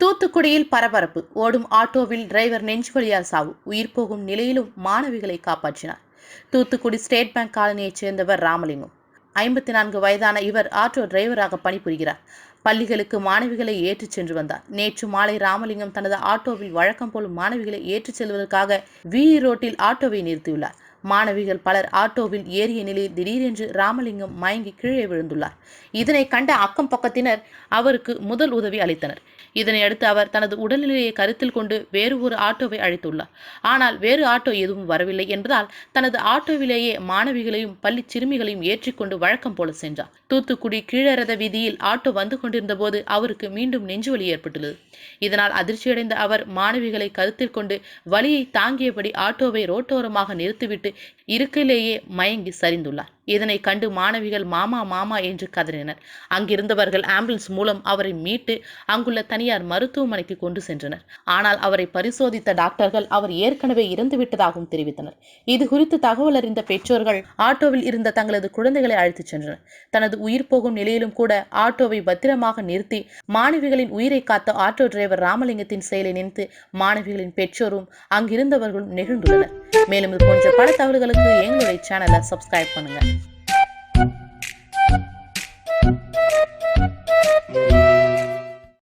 தூத்துக்குடியில் பரபரப்பு. ஓடும் ஆட்டோவில் டிரைவர் நெஞ்சுவலியால் சாவு. உயிர் போகும் நிலையிலும் மாணவிகளை காப்பாற்றினார். தூத்துக்குடி ஸ்டேட் பேங்க் காலனியைச் சேர்ந்தவர் ராமலிங்கம். ஐம்பத்தி நான்கு வயதான இவர் ஆட்டோ டிரைவராக பணிபுரிகிறார். பள்ளிகளுக்கு மாணவிகளை ஏற்றிச் சென்று வந்தார். நேற்று மாலை ராமலிங்கம் தனது ஆட்டோவில் வழக்கம் போல் மாணவிகளை ஏற்றிச் செல்வதற்காக வி ரோட்டில் ஆட்டோவை நிறுத்தியுள்ளார். மாணவிகள் பலர் ஆட்டோவில் ஏறிய நிலையில் திடீரென்று ராமலிங்கம் மயங்கி கீழே விழுந்துள்ளார். இதனை கண்ட அக்கம் பக்கத்தினர் அவருக்கு முதல் உதவி அளித்தனர். இதனை அடுத்து அவர் தனது உடல்நிலையை கருத்தில் கொண்டு வேறு ஒரு ஆட்டோவை அழைத்துள்ளார். ஆனால் வேறு ஆட்டோ எதுவும் வரவில்லை என்பதால் தனது ஆட்டோவிலேயே மாணவிகளையும் பள்ளி சிறுமிகளையும் ஏற்றிக்கொண்டு வழக்கம் போல சென்றார். தூத்துக்குடி கீழரத வீதியில் ஆட்டோ வந்து கொண்டிருந்த போது அவருக்கு மீண்டும் நெஞ்சுவலி ஏற்பட்டுள்ளது. இதனால் அதிர்ச்சியடைந்த அவர் மாணவிகளை கருத்தில் கொண்டு வலியை தாங்கியபடி ஆட்டோவை ரோட்டோரமாக நிறுத்திவிட்டு இருக்கையிலேயே மயங்கி சரிந்துள்ளார். இதனை கண்டு மாணவிகள் மாமா மாமா என்று கதறினர். அங்கிருந்தவர்கள் ஆம்புலன்ஸ் மூலம் அவரை மீட்டு அங்குள்ள தனியார் மருத்துவமனைக்கு கொண்டு சென்றனர். ஆனால் அவரை பரிசோதித்த டாக்டர்கள் அவர் ஏற்கனவே இறந்துவிட்டதாகவும் தெரிவித்தனர். இது குறித்து தகவல் அறிந்த பெற்றோர்கள் ஆட்டோவில் இருந்த தங்களது குழந்தைகளை அழைத்துச் சென்றனர். தனது உயிர் போகும் நிலையிலும் கூட ஆட்டோவை பத்திரமாக நிறுத்தி மாணவிகளின் உயிரை காத்த ஆட்டோ டிரைவர் ராமலிங்கத்தின் செயலை நினைத்து மாணவிகளின் பெற்றோரும் அங்கிருந்தவர்களும் நெகிழ்ந்துள்ளனர். மேலும் இது போன்ற பல தகவல்களுக்கு எங்களுடைய சேனலை சப்ஸ்கிரைப் பண்ணுங்க.